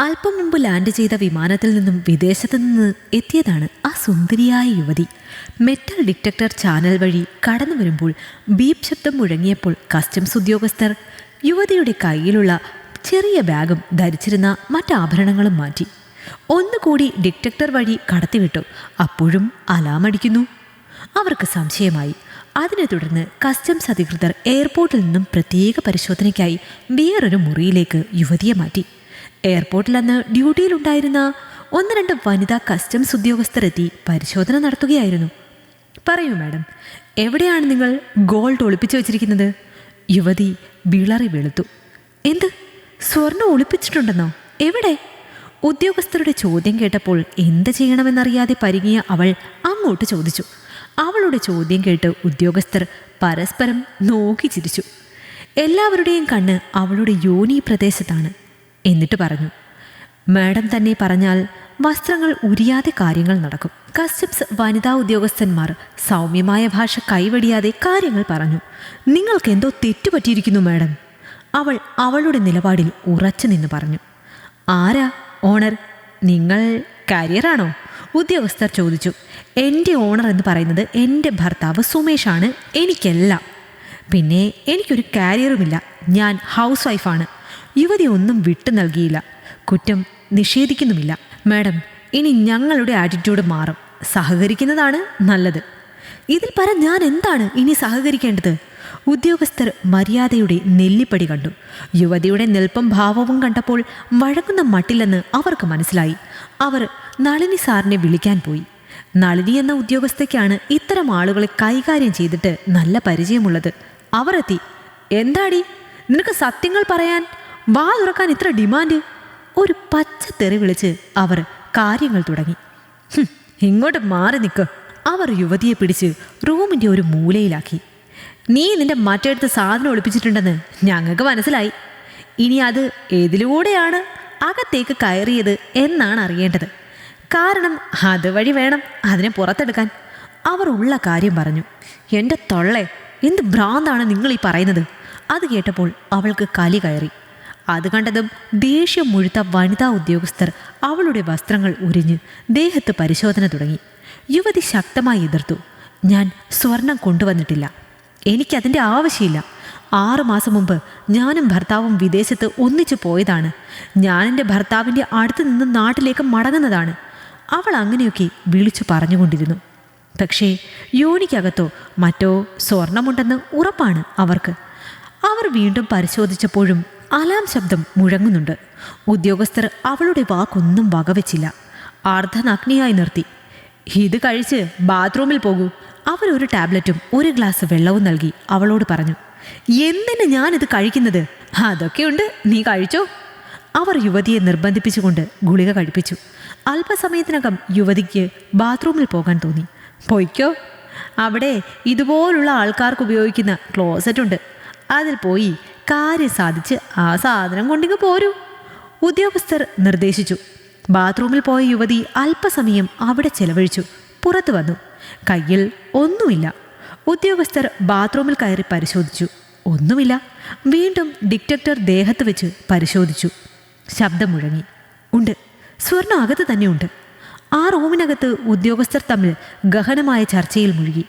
അല്പം മുമ്പ് ലാൻഡ് ചെയ്ത വിമാനത്തിൽ നിന്നും വിദേശത്തു നിന്ന് എത്തിയതാണ് ആ സുന്ദരിയായ യുവതി. മെറ്റൽ ഡിറ്റക്ടർ ചാനൽ വഴി കടന്നു വരുമ്പോൾ ബീപ് ശബ്ദം മുഴങ്ങിയപ്പോൾ കസ്റ്റംസ് ഉദ്യോഗസ്ഥർ യുവതിയുടെ കയ്യിലുള്ള ചെറിയ ബാഗും ധരിച്ചിരുന്ന മറ്റാഭരണങ്ങളും മാറ്റി. ഒന്നുകൂടി ഡിറ്റക്ടർ വഴി കടത്തിവിട്ടു. അപ്പോഴും അലാമടിക്കുന്നു. അവർക്ക് സംശയമായി. അതിനെ തുടർന്ന് കസ്റ്റംസ് അധികൃതർ എയർപോർട്ടിൽ നിന്നും പ്രത്യേക പരിശോധനയ്ക്കായി വേറൊരു മുറിയിലേക്ക് യുവതിയെ മാറ്റി. എയർപോർട്ടിൽ അന്ന് ഡ്യൂട്ടിയിലുണ്ടായിരുന്ന ഒന്ന് രണ്ട് വനിതാ കസ്റ്റംസ് ഉദ്യോഗസ്ഥരെത്തി പരിശോധന നടത്തുകയായിരുന്നു. പറയൂ മാഡം എവിടെയാണ് നിങ്ങൾ ഗോൾഡ് ഒളിപ്പിച്ചു വെച്ചിരിക്കുന്നത്? യുവതി വിളറി വെളുത്തു. എന്ത്? സ്വർണം ഒളിപ്പിച്ചിട്ടുണ്ടെന്നോ? എവിടെ? ഉദ്യോഗസ്ഥരുടെ ചോദ്യം കേട്ടപ്പോൾ എന്ത് ചെയ്യണമെന്നറിയാതെ പരിങ്ങിയ അവൾ അങ്ങോട്ട് ചോദിച്ചു. അവളുടെ ചോദ്യം കേട്ട് ഉദ്യോഗസ്ഥർ പരസ്പരം നോക്കി ചിരിച്ചു. എല്ലാവരുടെയും കണ്ണ് അവളുടെ യോനി പ്രദേശത്താണ്. എന്നിട്ട് പറഞ്ഞു മാഡം തന്നെ പറഞ്ഞാൽ വസ്ത്രങ്ങൾ ഉരിയാതെ കാര്യങ്ങൾ നടക്കും. കസ്റ്റംസ് വനിതാ ഉദ്യോഗസ്ഥന്മാർ സൗമ്യമായ ഭാഷ കൈവടിയാതെ കാര്യങ്ങൾ പറഞ്ഞു. നിങ്ങൾക്ക് എന്തോ തെറ്റുപറ്റിയിരിക്കുന്നു മാഡം. അവൾ അവളുടെ നിലപാടിൽ ഉറച്ചു നിന്ന് പറഞ്ഞു ആരാ ഓണർ? നിങ്ങൾ കരിയറാണോ? ഉദ്യോഗസ്ഥർ ചോദിച്ചു എന്റെ ഓണർ എന്ന് പറയുന്നത് എന്റെ ഭർത്താവ് സുമേഷാണ്. എനിക്കെല്ലാം. പിന്നെ എനിക്കൊരു കാരിയറുമില്ല. ഞാൻ ഹൗസ് വൈഫാണ് യുവതി ഒന്നും വിട്ടു നൽകിയില്ല. കുറ്റം നിഷേധിക്കുന്നുമില്ല. മാഡം ഇനി ഞങ്ങളുടെ ആറ്റിറ്റ്യൂഡ് മാറും. സഹകരിക്കുന്നതാണ് നല്ലത്. ഇതിൽ പറ ഞാൻ എന്താണ് ഇനി സഹകരിക്കേണ്ടത്? ഉദ്യോഗസ്ഥർ മര്യാദയുടെ നെല്ലിപ്പടി കണ്ടു. യുവതിയുടെ നിൽപ്പും ഭാവവും കണ്ടപ്പോൾ വഴക്കുന്ന മട്ടില്ലെന്ന് അവർക്ക് മനസ്സിലായി. അവർ നളിനി സാറിനെ വിളിക്കാൻ പോയി. നളിനി എന്ന ഉദ്യോഗസ്ഥയ്ക്കാണ് ഇത്തരം ആളുകളെ കൈകാര്യം ചെയ്തിട്ട് നല്ല പരിചയമുള്ളത്. അവർ എത്തി. എന്താടി? നിനക്ക് സത്യങ്ങൾ പറയാൻ വാ തുറക്കാൻ ഇത്ര ഡിമാൻഡ്? ഒരു പച്ച തെറി വിളിച്ച് അവർ കാര്യങ്ങൾ തുടങ്ങി. ഇങ്ങോട്ട് മാറി നിൽക്ക്. അവർ യുവതിയെ പിടിച്ച് റൂമിന്റെ ഒരു മൂലയിലാക്കി. നീ നിന്റെ മറ്റെടുത്ത് സാധനം ഒളിപ്പിച്ചിട്ടുണ്ടെന്ന് ഞങ്ങൾക്ക് മനസ്സിലായി. ഇനി അത് ഏതിലൂടെയാണ് അകത്തേക്ക് കയറിയത് എന്നാണ് അറിയേണ്ടത്. കാരണം അതുവഴി വേണം അതിനെ പുറത്തെടുക്കാൻ. അവർ ഉള്ള കാര്യം പറഞ്ഞു. എന്റെ തൊള്ളെ എന്ത് ഭ്രാന്താണ് നിങ്ങൾ ഈ പറയുന്നത്? അത് കേട്ടപ്പോൾ അവൾക്ക് കലി കയറി. അത് കണ്ടതും ദേഷ്യം മുഴുത്ത വനിതാ ഉദ്യോഗസ്ഥർ അവളുടെ വസ്ത്രങ്ങൾ ഉരിഞ്ഞ് ദേഹത്ത് പരിശോധന തുടങ്ങി. യുവതി ശക്തമായി എതിർത്തു. ഞാൻ സ്വർണം കൊണ്ടുവന്നിട്ടില്ല. എനിക്കതിന്റെ ആവശ്യമില്ല. ആറുമാസം മുമ്പ് ഞാനും ഭർത്താവും വിദേശത്ത് ഒന്നിച്ചു പോയതാണ്. ഞാൻ എന്റെ ഭർത്താവിന്റെ അടുത്ത് നിന്ന് നാട്ടിലേക്ക് മടങ്ങുന്നതാണ്. അവൾ അങ്ങനെയൊക്കെ വിളിച്ചു പറഞ്ഞുകൊണ്ടിരുന്നു. പക്ഷേ യോനിക്കകത്തോ മറ്റോ സ്വർണമുണ്ടെന്ന് ഉറപ്പാണ് അവർക്ക്. അവർ വീണ്ടും പരിശോധിച്ചപ്പോഴും അലാം ശബ്ദം മുഴങ്ങുന്നുണ്ട്. ഉദ്യോഗസ്ഥർ അവളുടെ വാക്കൊന്നും വകവെച്ചില്ല. അർദ്ധനഗ്നിയായി നിർത്തി. ഇത് കഴിച്ച് ബാത്റൂമിൽ പോകൂ. അവർ ഒരു ടാബ്ലറ്റും ഒരു ഗ്ലാസ് വെള്ളവും നൽകി അവളോട് പറഞ്ഞു. എന്തിന് ഞാനിത് കഴിക്കുന്നത്? അതൊക്കെയുണ്ട് നീ കഴിച്ചോ? അവർ യുവതിയെ നിർബന്ധിപ്പിച്ചുകൊണ്ട് ഗുളിക കഴിപ്പിച്ചു. അല്പസമയത്തിനകം യുവതിക്ക് ബാത്റൂമിൽ പോകാൻ തോന്നി. പൊയ്ക്കോ. അവിടെ ഇതുപോലുള്ള ആൾക്കാർക്ക് ഉപയോഗിക്കുന്ന ക്ലോസറ്റ് ഉണ്ട്. അതിൽ പോയി കാര്യം സാധിച്ച് ആ സാധനം കൊണ്ടിങ്ങ് പോരൂ. ഉദ്യോഗസ്ഥർ നിർദ്ദേശിച്ചു. ബാത്റൂമിൽ പോയ യുവതി അല്പസമയം അവിടെ ചെലവഴിച്ചു. പുറത്തു വന്നു. കയ്യിൽ ഒന്നുമില്ല. ഉദ്യോഗസ്ഥർ ബാത്റൂമിൽ കയറി പരിശോധിച്ചു. ഒന്നുമില്ല. വീണ്ടും ഡിറ്റക്ടർ ദേഹത്ത് വെച്ച് പരിശോധിച്ചു. ശബ്ദം മുഴങ്ങി. ഉണ്ട്. സ്വർണ അകത്ത് തന്നെയുണ്ട്. ആ റൂമിനകത്ത് ഉദ്യോഗസ്ഥർ തമ്മിൽ ഗഹനമായ ചർച്ചയിൽ മുഴുകി.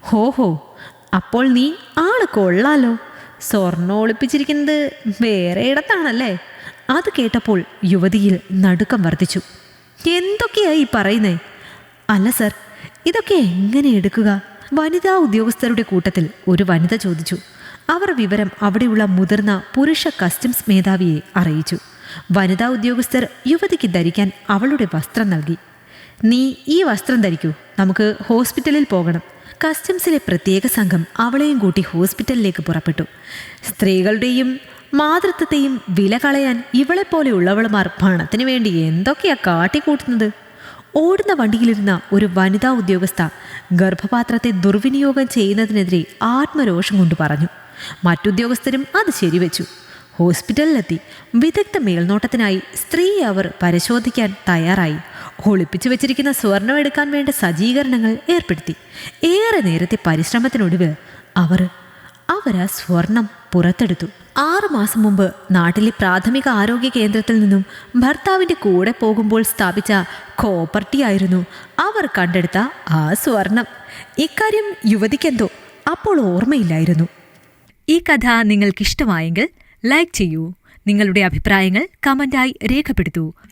ഹോ ഹോ. അപ്പോൾ നീ ആൾ കൊള്ളാലോ. സ്വർണം ഒളിപ്പിച്ചിരിക്കുന്നത് വേറെ ഇടത്താണല്ലേ? അത് കേട്ടപ്പോൾ യുവതിയിൽ നടുക്കം വർദ്ധിച്ചു. എന്തൊക്കെയായി പറയുന്നേ? അല്ല സർ ഇതൊക്കെ എങ്ങനെ എടുക്കുക? വനിതാ ഉദ്യോഗസ്ഥരുടെ കൂട്ടത്തിൽ ഒരു വനിത ചോദിച്ചു. അവർ വിവരം അവിടെയുള്ള മുതിർന്ന പുരുഷ കസ്റ്റംസ് മേധാവിയെ അറിയിച്ചു. വനിതാ ഉദ്യോഗസ്ഥർ യുവതിക്ക് ധരിക്കാൻ അവളുടെ വസ്ത്രം നൽകി. നീ ഈ വസ്ത്രം ധരിക്കൂ. നമുക്ക് ഹോസ്പിറ്റലിൽ പോകണം. കസ്റ്റംസിലെ പ്രത്യേക സംഘം അവളെയും കൂട്ടി ഹോസ്പിറ്റലിലേക്ക് പുറപ്പെട്ടു. സ്ത്രീകളുടെയും മാതൃത്വത്തെയും വില കളയാൻ ഇവളെപ്പോലെയുള്ളവളുമാർ പണത്തിന് വേണ്ടി എന്തൊക്കെയാ കാട്ടിക്കൂട്ടുന്നത്? ഓടുന്ന വണ്ടിയിലിരുന്ന ഒരു വനിതാ ഉദ്യോഗസ്ഥ ഗർഭപാത്രത്തെ ദുർവിനിയോഗം ചെയ്യുന്നതിനെതിരെ ആത്മരോഷം കൊണ്ട് പറഞ്ഞു. മറ്റുദ്യോഗസ്ഥരും അത് ശരിവെച്ചു. ഹോസ്പിറ്റലിലെത്തി വിദഗ്ധ മേൽനോട്ടത്തിനായി സ്ത്രീയെ അവർ പരിശോധിക്കാൻ തയ്യാറായി. ഒളിപ്പിച്ചു വെച്ചിരിക്കുന്ന സ്വർണം എടുക്കാൻ വേണ്ട സജ്ജീകരണങ്ങൾ ഏർപ്പെടുത്തി. ഏറെ നേരത്തെ പരിശ്രമത്തിനൊടുവിൽ അവർ അവർ ആ സ്വർണം പുറത്തെടുത്തു. ആറു മാസം മുമ്പ് നാട്ടിലെ പ്രാഥമിക ആരോഗ്യ കേന്ദ്രത്തിൽ നിന്നും ഭർത്താവിന്റെ കൂടെ പോകുമ്പോൾ സ്ഥാപിച്ച കോപ്പർട്ടി ആയിരുന്നു അവർ കണ്ടെടുത്ത ആ സ്വർണം ഇക്കാര്യം യുവതിക്കെന്തോ അപ്പോൾ ഓർമ്മയില്ലായിരുന്നു. ഈ കഥ നിങ്ങൾക്കിഷ്ടമായെങ്കിൽ ലൈക്ക് ചെയ്യൂ. നിങ്ങളുടെ അഭിപ്രായങ്ങൾ കമന്റായി രേഖപ്പെടുത്തൂ.